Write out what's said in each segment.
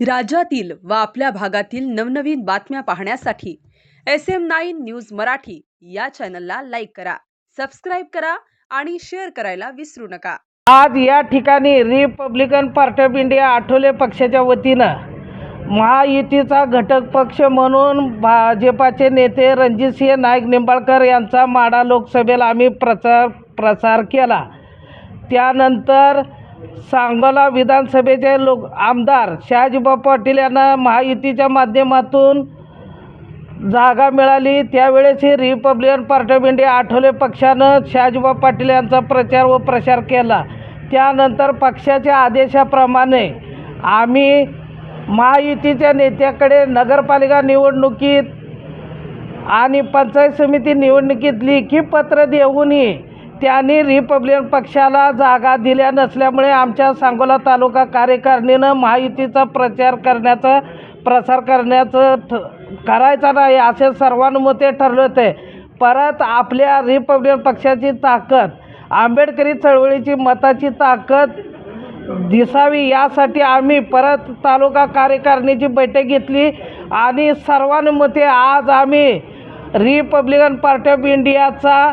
राज्यातील व आपल्या भागातील नवनवीन बातम्या पाहण्यासाठी S M nine news Marathi या चॅनलला लाईक करा सबस्क्राईब करा आणि शेअर करायला विसरू नका. आज या ठिकाणी Republican Party of India Athawale पक्षाच्या वतीनं महायुतीचा घटक पक्ष म्हणून भाजपाचे नेते रणजितसिंह नाईक निंबाळकर यांचा माडा लोकसभेला आम्ही प्रचार प्रसार केला. त्यानंतर सांगोला विधानसभेचे लोक आमदार शहाजीबा पाटील यांना महायुतीच्या माध्यमातून जागा मिळाली. त्यावेळेस ही Republican Party of India Athawale पक्षानं शहाजीबा पाटील यांचा प्रचार व प्रसार केला. त्यानंतर पक्षाच्या आदेशाप्रमाणे आम्ही महायुतीच्या नेत्याकडे नगरपालिका निवडणुकीत आणि पंचायत समिती निवडणुकीत लेखी पत्र देऊनही त्यांनी रिपब्लिकन पक्षाला जागा दिल्या नसल्यामुळे आमच्या सांगोला तालुका कार्यकारिणीनं महायुतीचा प्रचार करण्याचा प्रसार करण्याचं ठ करायचा नाही असे सर्वानुमते ठरले होते. परत आपल्या रिपब्लिकन पक्षाची ताकद आंबेडकरी चळवळीची मताची ताकद दिसावी यासाठी आम्ही परत तालुका कार्यकारिणीची बैठक घेतली आणि सर्वानुमते आज आम्ही रिपब्लिकन पार्टी ऑफ इंडियाचा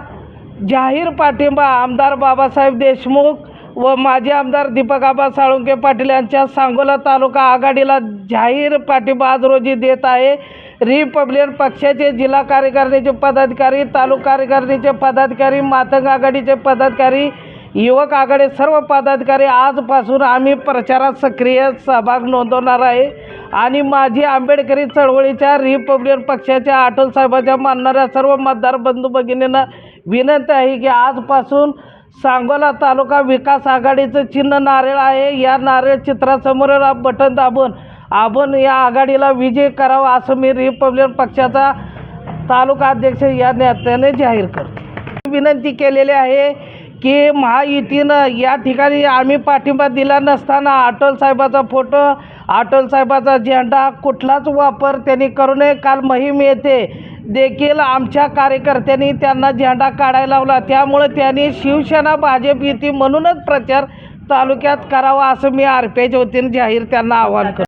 जाहीर पाठिंबा आमदार बाबासाहेब देशमुख व माजी आमदार दीपक आबा साळुंके पाटील यांच्या सांगोला तालुका आघाडीला जाहीर पाठिंबा आज रोजी देत आहे. रिपब्लिकन पक्षाचे जिल्हा कार्यकारिणीचे पदाधिकारी तालुका कार्यकारिणीचे पदाधिकारी मातंग आघाडीचे पदाधिकारी युवक आघाडी सर्व पदाधिकारी आजपासून आम्ही प्रचारात सक्रिय सहभाग नोंदवणार आहे. आणि माझी आंबेडकरी चळवळीच्या रिपब्लिकन पक्षाच्या आठवल साहेबाच्या मानणाऱ्या सर्व मतदार बंधू भगिनींना विनंती आहे की आजपासून सांगोला तालुका विकास आघाडीचं चिन्ह नारळ आहे. या नारळ चित्रासमोर बटन दाबून आपण या आघाडीला विजय करावा असं मी रिपब्लिकन पक्षाचा तालुका अध्यक्ष या नेत्याने जाहीर करतो. विनंती केलेली आहे की महायुतीनं या ठिकाणी आम्ही पाठिंबा दिला नसताना अटल साहेबाचा फोटो अटल साहेबाचा झेंडा कुठलाच वापर त्यांनी करू नये. काल मोहीम येथे देखील आमच्या कार्यकर्त्यांनी त्यांना झेंडा काढायला लावला. त्यामुळे त्यांनी शिवसेना भाजप युती म्हणूनच प्रचार तालुक्यात करावा असं मी आर पी वतीने जाहीर त्यांना आवाहन करतो.